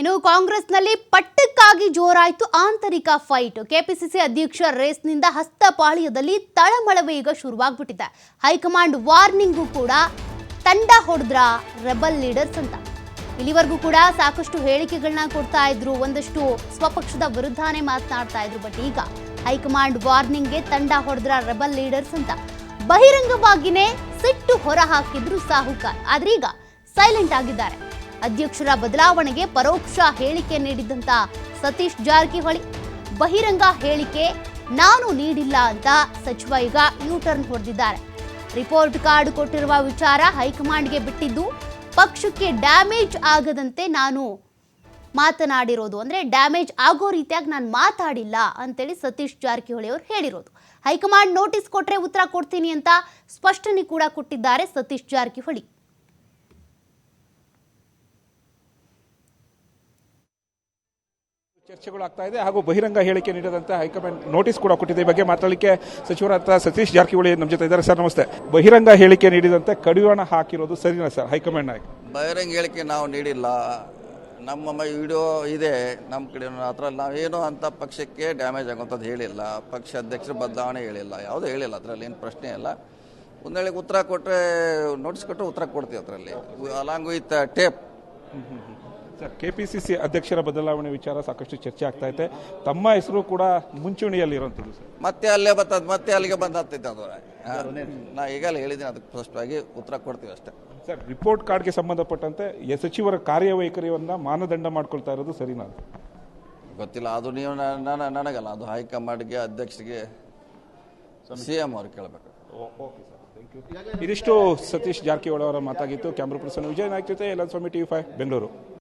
ಇನ್ನು ಕಾಂಗ್ರೆಸ್ನಲ್ಲಿ ಪಟ್ಟಕ್ಕಾಗಿ ಜೋರಾಯಿತು ಆಂತರಿಕ ಫೈಟ್. ಕೆಪಿಸಿಸಿ ಅಧ್ಯಕ್ಷ ರೇಸ್ನಿಂದ ಹಸ್ತಪಾಳ್ಯದಲ್ಲಿ ತಳಮಳವೇ ಈಗ ಶುರುವಾಗ್ಬಿಟ್ಟಿದೆ. ಹೈಕಮಾಂಡ್ ವಾರ್ನಿಂಗು ಕೂಡ ತಂಡ ಹೊಡೆದ್ರ ರೆಬಲ್ ಲೀಡರ್ಸ್ ಅಂತ. ಇಲ್ಲಿವರೆಗೂ ಕೂಡ ಸಾಕಷ್ಟು ಹೇಳಿಕೆಗಳನ್ನ ಕೊಡ್ತಾ ಇದ್ರು, ಒಂದಷ್ಟು ಸ್ವಪಕ್ಷದ ವಿರುದ್ಧನೇ ಮಾತನಾಡ್ತಾ ಇದ್ರು, ಬಟ್ ಈಗ ಹೈಕಮಾಂಡ್ ವಾರ್ನಿಂಗ್ಗೆ ತಂಡ ಹೊಡೆದ್ರ ರೆಬಲ್ ಲೀಡರ್ಸ್ ಅಂತ. ಬಹಿರಂಗವಾಗಿನೇ ಸಿಟ್ಟು ಹೊರ ಹಾಕಿದ್ರು ಸಾಹುಕಾರ್ ಆದ್ರೆ ಈಗ ಸೈಲೆಂಟ್ ಆಗಿದ್ದಾರೆ. ಅಧ್ಯಕ್ಷರ ಬದಲಾವಣೆಗೆ ಪರೋಕ್ಷ ಹೇಳಿಕೆ ನೀಡಿದ್ದಂತ ಸತೀಶ್ ಜಾರಕಿಹೊಳಿ. ಬಹಿರಂಗ ಹೇಳಿಕೆ ನಾನು ನೀಡಿಲ್ಲ ಅಂತ ಸಚಿವ ಈಗ ಯೂ ಟರ್ನ್ ಹೊಡೆದಿದ್ದಾರೆ. ರಿಪೋರ್ಟ್ ಕಾರ್ಡ್ ಕೊಟ್ಟಿರುವ ವಿಚಾರ ಹೈಕಮಾಂಡ್ಗೆ ಬಿಟ್ಟಿದ್ದು ಪಕ್ಷಕ್ಕೆ ಡ್ಯಾಮೇಜ್ ಆಗದಂತೆ ನಾನು ಮಾತನಾಡಿರೋದು. ಅಂದ್ರೆ ಡ್ಯಾಮೇಜ್ ಆಗೋ ರೀತಿಯಾಗಿ ನಾನು ಮಾತಾಡಿಲ್ಲ ಅಂತೇಳಿ ಸತೀಶ್ ಜಾರಕಿಹೊಳಿ ಅವರು ಹೇಳಿರೋದು. ಹೈಕಮಾಂಡ್ ನೋಟಿಸ್ ಕೊಟ್ರೆ ಉತ್ತರ ಕೊಡ್ತೀನಿ ಅಂತ ಸ್ಪಷ್ಟನೆ ಕೂಡ ಕೊಟ್ಟಿದ್ದಾರೆ ಸತೀಶ್ ಜಾರಕಿಹೊಳಿ. ಚರ್ಚೆಗಳು ಆಗ್ತಾ ಇದೆ ಹಾಗೂ ಬಹಿರಂಗ ಹೇಳಿಕೆ ನೀಡದಂತೆ ಹೈಕಮಾಂಡ್ ನೋಟಿಸ್ ಕೂಡ ಕೊಟ್ಟಿದೆ. ಈ ಬಗ್ಗೆ ಮಾತಾಡಲಿಕ್ಕೆ ಸಚಿವರಾದ ಸತೀಶ್ ಜಾರಕಿಹೊಳಿ ನಮ್ಮ ಜೊತೆ ಇದ್ದಾರೆ. ಸರ್, ನಮಸ್ತೆ. ಬಹಿರಂಗ ಹೇಳಿಕೆ ನೀಡಿದಂತೆ ಕಡಿವಾಣ ಹಾಕಿರೋದು ಸರಿನಾ ಸರ್, ಹೈಕಮಾಂಡ್ ನಾಯಕ? ಬಹಿರಂಗ ಹೇಳಿಕೆ ನಾವು ನೀಡಿಲ್ಲ. ನಮ್ಮ ವಿಡಿಯೋ ಇದೆ. ನಮ್ಮ ಕಡೆ ಅದರಲ್ಲಿ ನಾವೇನು ಅಂತ ಪಕ್ಷಕ್ಕೆ ಡ್ಯಾಮೇಜ್ ಆಗುವಂಥದ್ದು ಹೇಳಿಲ್ಲ. ಪಕ್ಷ ಅಧ್ಯಕ್ಷರ ಬದಲಾವಣೆ ಹೇಳಿಲ್ಲ. ಯಾವುದೂ ಹೇಳಿಲ್ಲ ಅದರಲ್ಲಿ, ಏನು ಪ್ರಶ್ನೆ ಇಲ್ಲ. ಒಂದು ವೇಳೆ ಉತ್ತರ ಕೊಟ್ಟರೆ ನೋಟಿಸ್ ಕೊಟ್ಟರೆ ಉತ್ತರ ಕೊಡ್ತೀವಿ ಅದರಲ್ಲಿ. Along with tape sir KPCC ಅಧ್ಯಕ್ಷರ ಬದಲಾವಣೆ ವಿಚಾರ ಸಾಕಷ್ಟು ಚರ್ಚೆ ಆಗ್ತಾ ಇದೆ. ತಮ್ಮ ಹೆಸರು ಕೂಡ ಮುಂಚೂಣಿಯಲ್ಲಿ ಇರುವಂತದ್ದು ಸರ್. ಮತ್ತೆ ಅಲ್ಲೇ ಬತ್ತದ ಮತ್ತೆ ಅಲ್ಲಿಗೆ ಬಂದು ಹತ್ತೈತೆ ಅದು ನಾ ಈಗಲೇ ಹೇಳಿದ್ದೀನಿ ಅದಕ್ಕೆ ಸ್ಪಷ್ಟವಾಗಿ ಉತ್ತರ ಕೊಡ್ತೀವಿ ಅಷ್ಟೇ. ಸರ್ ರಿಪೋರ್ಟ್ ಕಾರ್ಡ್ಗೆ ಸಂಬಂಧಪಟ್ಟಂತೆ ಯ- ಸಚಿವರ ಕಾರ್ಯವೈಖರಿಯನ್ನ ಮಾನದಂಡ ಮಾಡ್ಕೊಳ್ತಾ ಇರೋದು ಸರಿ ನಾನು ಗೊತ್ತಿಲ್ಲ ಅದು ನೀವು ನನಗಲ್ಲ ಅದು ಹೈಕಮಾಂಡ್ಗೆ ಅಧ್ಯಕ್ಷರಿಗೆ ಸಿ ಎಂ ಅವ್ರಿಗೆ ಕೇಳಬೇಕು. ಇದಿಷ್ಟು ಸತೀಶ್ ಜಾರಕಿಹೊಳಿ ಅವರ ಮಾತಾಗಿತ್ತು. ಕ್ಯಾಮ್ರಾ ಪರ್ಸನ್ ವಿಜಯ್ ನಾಯ್ಕ ಜೊತೆ ಎಲ್ಲ ಸ್ವಾಮಿ ಟಿವಿ ಫೈವ್, ಬೆಂಗಳೂರು.